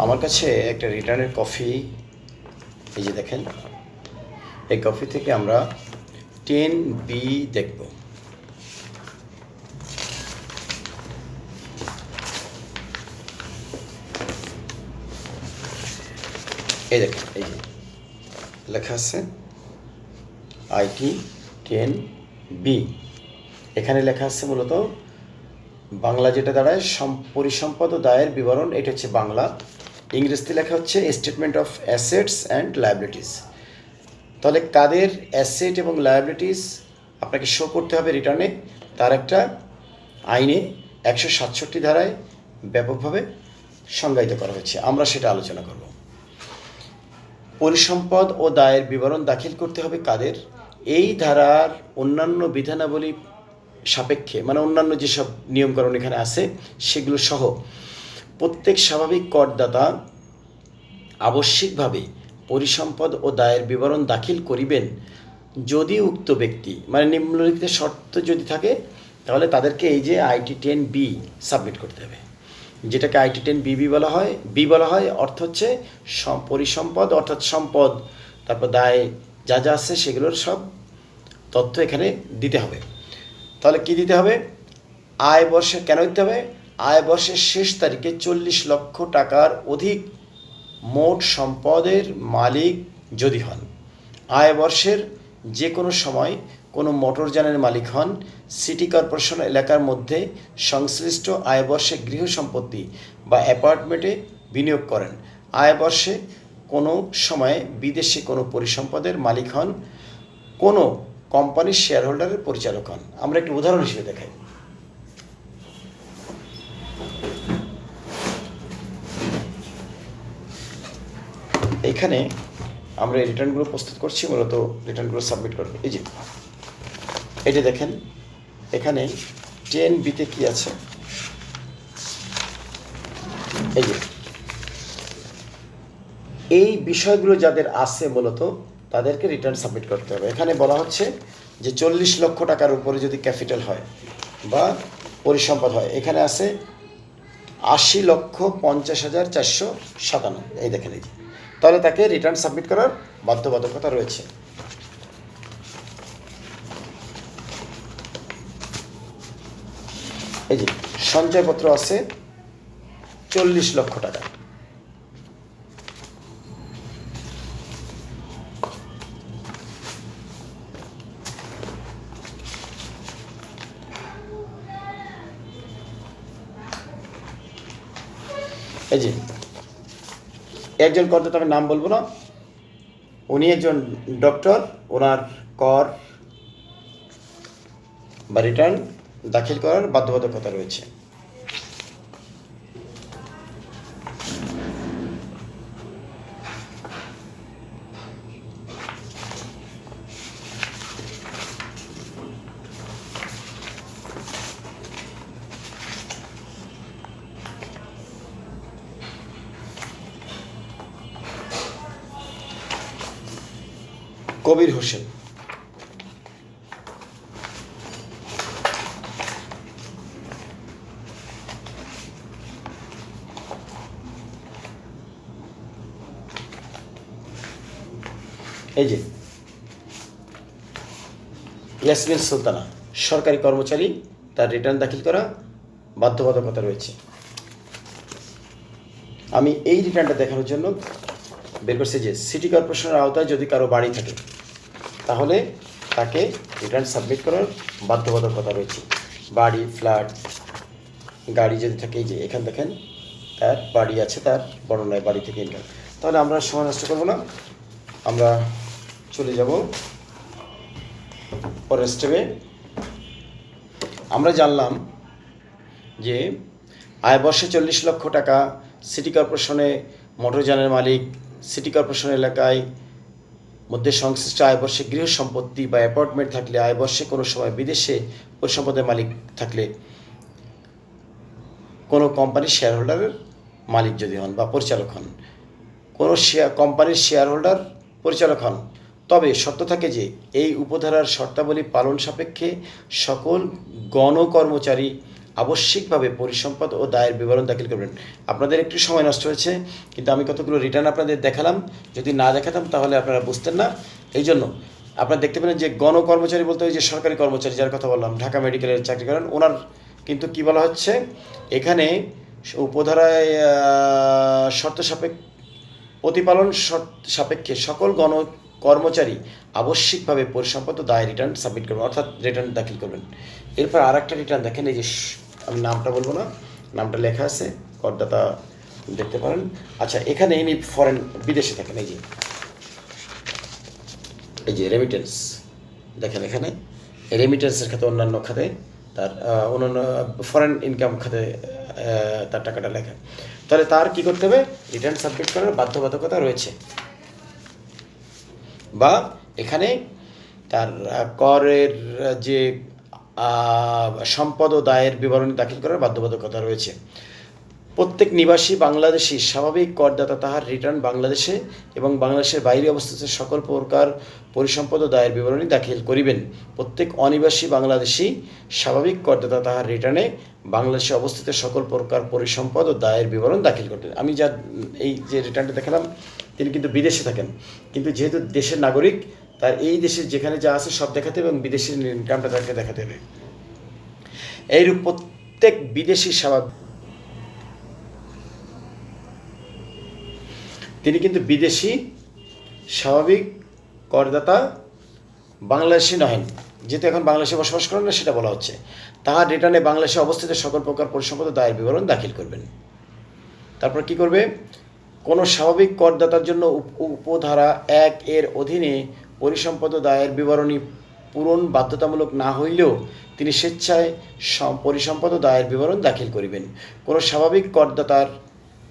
আমার কাছে একটা রিটার্নের কফি, এই যে দেখেন, এই কফি থেকে আমরা টেন বি দেখব। এই দেখেন, এই যে লেখা আছে আইটি টেন বি এখানে লেখা আছে মূলত বাংলা যেটা দাঁড়ায়, সম- পরিসম্পদ ও দায়ের বিবরণ, এটা হচ্ছে বাংলা। ইংরেজিতে লেখা হচ্ছে statement of assets and liabilities তাহলে কাদের অ্যাসেট এবং লায়াবিলিটিস আপনাকে শো করতে হবে রিটার্নে তার একটা আইনে একশো সাতষট্টি ধারায় ব্যাপকভাবে সংজ্ঞায়িত করা হয়েছে। আমরা সেটা আলোচনা করব। পরিসম্পদ ও দায়ের বিবরণ দাখিল করতে হবে কাদের? এই ধারার অন্যান্য বিধানাবলী সাপেক্ষে মানে অন্যান্য যেসব নিয়মকরণ এখানে আছে, সেগুলো সহ প্রত্যেক স্বাভাবিক করদাতা আবশ্যিকভাবে পরিসম্পদ ও দায়ের বিবরণ দাখিল করিবেন। যদি উক্ত ব্যক্তি মানে নিম্নলিখিত শর্ত যদি থাকে, তাহলে তাদেরকে এই যে আইটি টেন বি সাবমিট করতে হবে। যেটাকে আইটি টেন বিবি বলা হয়, বি বলা হয়, অর্থ হচ্ছে পরিসম্পদ, অর্থাৎ সম্পদ, তারপর দায় যা যা আছে সেগুলোর সব তথ্য এখানে দিতে হবে। তাহলে কি দিতে হবে? আয় বর্ষে কেন দিতে হবে? আয় বর্ষের শেষ তারিখে চল্লিশ লক্ষ টাকার অধিক মোট সম্পদের মালিক যদি হন, আয় বর্ষের যে কোনো সময় কোনো মোটরযানের মালিক হন, সিটি কর্পোরেশন এলাকার মধ্যে সংশ্লিষ্ট আয়বর্ষে গৃহ সম্পত্তি বা অ্যাপার্টমেন্টে বিনিয়োগ করেন। আয়বর্ষে কোনো সময়ে বিদেশে কোনো পরিসম্পদের মালিক হন, কোনো কোম্পানির শেয়ার হোল্ডারের পরিচালক হন। আমরা একটি উদাহরণ হিসেবে দেখাই। এইখানে আমরা রিটার্নগুলো প্রস্তুত করছি, মূলত রিটার্নগুলো সাবমিট করব। এই যে, এটা দেখেন, এখানে টেন বিতে কি আছে? এই যে, এই বিষয়গুলো যাদের আছে মূলত তাদেরকে রিটার্ন সাবমিট করতে হবে। এখানে বলা হচ্ছে যে চল্লিশ লক্ষ টাকার উপরে যদি ক্যাপিটাল হয় বা পরিসম্পদ হয়, এখানে আছে আশি লক্ষ পঞ্চাশ হাজার চারশো সাতান্ন। এই দেখেন এই তাহলে তাকে রিটার্ন সাবমিট করার বাধ্যবাধকতা রয়েছে। এই যে, সঞ্চয়পত্র আছে চল্লিশ লক্ষ টাকা এই যে, একজন করদাতা আমি নাম বলব না। উনি একজন ডক্টর ওনার কর বা রিটার্ন দাখিল করার বাধ্যবাধকতা রয়েছে। কবির হোসেন। এই যে, ইয়াসমিন সুলতানা, সরকারি কর্মচারী, তার রিটার্ন দাখিল করা বাধ্যবাধকতা রয়েছে। আমি এই রিটার্নটা দেখানোর জন্য বের করছি যে সিটি কর্পোরেশনের আওতায় যদি কারও বাড়ি থাকে, তাহলে তাকে রিটার্ন সাবমিট করার বাধ্যবাধকতা রয়েছে। বাড়ি, ফ্ল্যাট, গাড়ি যদি থাকে যে এখান দেখেন, তার বাড়ি আছে, তার বর্ণনায় বাড়ি থেকে ইনকাম তাহলে আমরা সময় নষ্ট করব না। আমরা চলে যাব পরের স্টেপে আমরা জানলাম যে আয় বর্ষে চল্লিশ লক্ষ টাকা সিটি কর্পোরেশনে মোটরযানের মালিক সিটি কর্পোরেশন এলাকায় মধ্যে সংশ্লিষ্ট আয়বর্ষে গৃহ সম্পত্তি বা অ্যাপার্টমেন্ট থাকলে আয়বর্ষে কোনো সময় বিদেশে পরিসম্পদের মালিক থাকলে কোনো কোম্পানির শেয়ার হোল্ডারের মালিক যদি হন বা পরিচালক হন। কোনো শেয়ার কোম্পানির শেয়ার হোল্ডার পরিচালক হন। তবে শর্ত থাকে যে এই উপধারার শর্তাবলী পালন সাপেক্ষে সকল গণকর্মচারী আবশ্যিকভাবে পরিসম্পদ ও দায়ের বিবরণ দাখিল করবেন। আপনাদের একটু সময় নষ্ট হয়েছে, কিন্তু আমি কতগুলো রিটার্ন আপনাদের দেখালাম, যদি না দেখাতাম তাহলে আপনারা বুঝতেন না। এই জন্য আপনারা দেখতে পেলেন যে গণকর্মচারী বলতে ওই যে সরকারি কর্মচারী যার কথা বললাম, ঢাকা মেডিকেলের চাকরি করেন, ওনার কিন্তু কি বলা হচ্ছে, এখানে উপধারায় শর্ত সাপেক্ষ প্রতিপালন সাপেক্ষে সকল গণ কর্মচারী আবশ্যিকভাবে পরিসম্পদ দায় রিটার্ন সাবমিট করবেন, অর্থাৎ রিটার্ন দাখিল করবেন। এরপর আর একটা রিটার্ন দেখেন, এই যে আমি নামটা বলব না, নামটা লেখা আছে, করদাতা দেখতে পারেন। আচ্ছা এখানে ইনি ফরেন বিদেশে থাকেন, এই যে। এই যে রেমিটেন্স দেখেন এখানে রেমিটেন্সের খাতে অন্যান্য খাতে তার অন্যান্য ফরেন ইনকাম খাতে তার টাকাটা লেখা। তাহলে তার কি করতে হবে? রিটার্ন সাবমিট করার বাধ্যবাধকতা রয়েছে। বা এখানে তার করের যে সম্পদ ও দায়ের বিবরণী দাখিল করার বাধ্যবাধকতা রয়েছে। প্রত্যেক নিবাসী বাংলাদেশি স্বাভাবিক করদাতা তাহার রিটার্ন বাংলাদেশে এবং বাংলাদেশের বাইরে অবস্থিত সকল প্রকার পরিসম্পদ ও দায়ের বিবরণী দাখিল করিবেন, প্রত্যেক অনিবাসী বাংলাদেশি স্বাভাবিক করদাতা তাহার রিটার্নে বাংলাদেশে অবস্থিত সকল প্রকার পরিসম্পদ ও দায়ের বিবরণ দাখিল করতেন আমি যা, এই যে রিটার্নটা দেখালাম তিনি কিন্তু বিদেশে থাকেন। কিন্তু যেহেতু দেশের নাগরিক, তার এই দেশের যেখানে যা আছে সব দেখাতে হবে এবং বিদেশের ইনকামটা তাকে দেখাতে হবে। এইরূপ প্রত্যেক বিদেশি স্বাভাবিক তিনি কিন্তু বিদেশি স্বাভাবিক করদাতা বাংলাদেশি নহেন। যেহেতু এখন বাংলাদেশে বসবাস করেন না, সেটা বলা হচ্ছে। তাহার রিটার্নে বাংলাদেশে অবস্থিত সকল প্রকার পরিসম্পদ দায়ের বিবরণ দাখিল করবেন। তারপর কি করবে? কোনো স্বাভাবিক করদাতার জন্য উপ- উপধারা এক এর অধীনে পরিসম্পদ দায়ের বিবরণী পূরণ বাধ্যতামূলক না হইলেও তিনি স্বেচ্ছায় পরিসম্পদ দায়ের বিবরণ দাখিল করিবেন। কোনো স্বাভাবিক করদাতার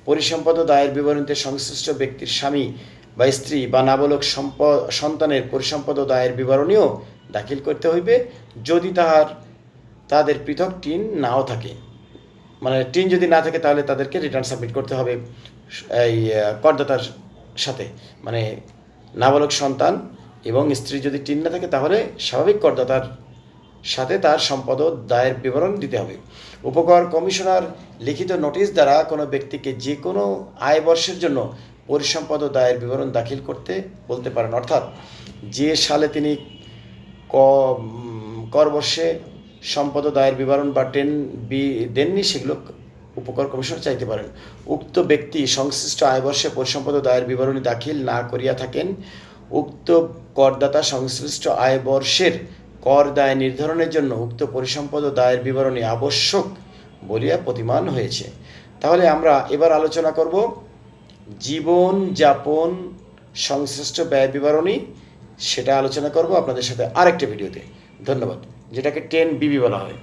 পরিসম্পদ দায়ের বিবরণীতে সংশ্লিষ্ট ব্যক্তির স্বামী বা স্ত্রী বা নাবালক সম্প, সন্তানের পরিসম্পদ দায়ের বিবরণীও দাখিল করতে হইবে, যদি তাহার, তাদের পৃথক টিন নাও থাকে। মানে টিন যদি না থাকে তাহলে তাদেরকে রিটার্ন সাবমিট করতে হবে এই করদাতার সাথে। মানে নাবালক সন্তান এবং স্ত্রী যদি টিন না থাকে তাহলে স্বাভাবিক করদাতার সাথে তার সম্পদ দায়ের বিবরণ দিতে হবে। উপকর কমিশনার লিখিত নোটিশ দ্বারা কোনো ব্যক্তিকে যে কোনো আয় বর্ষের জন্য পরিসম্পদ দায়ের বিবরণ দাখিল করতে বলতে পারেন। অর্থাৎ যে সালে তিনি ক উম, কর বর্ষে সম্পদ দায়ের বিবরণ বা টেন বি, দেননি সেগুলো উপকর কমিশনার চাইতে পারেন। উক্ত ব্যক্তি সংশ্লিষ্ট আয়বর্ষে পরিসম্পদ দায়ের বিবরণী দাখিল না করিয়া থাকেন। উক্ত করদাতা সংশ্লিষ্ট আয়বর্ষের কর দায় নির্ধারণের জন্য উক্ত পরিসম্পদ দায়ের বিবরণী আবশ্যক বলিয়া প্রতিমান হয়েছে। তাহলে আমরা এবার আলোচনা করব জীবন যাপন সংশ্লিষ্ট ব্যয় বিবরণী। সেটা আলোচনা করব আপনাদের সাথে আরেকটা ভিডিওতে। ধন্যবাদ। যেটাকে টেন বিবি বলা হয়।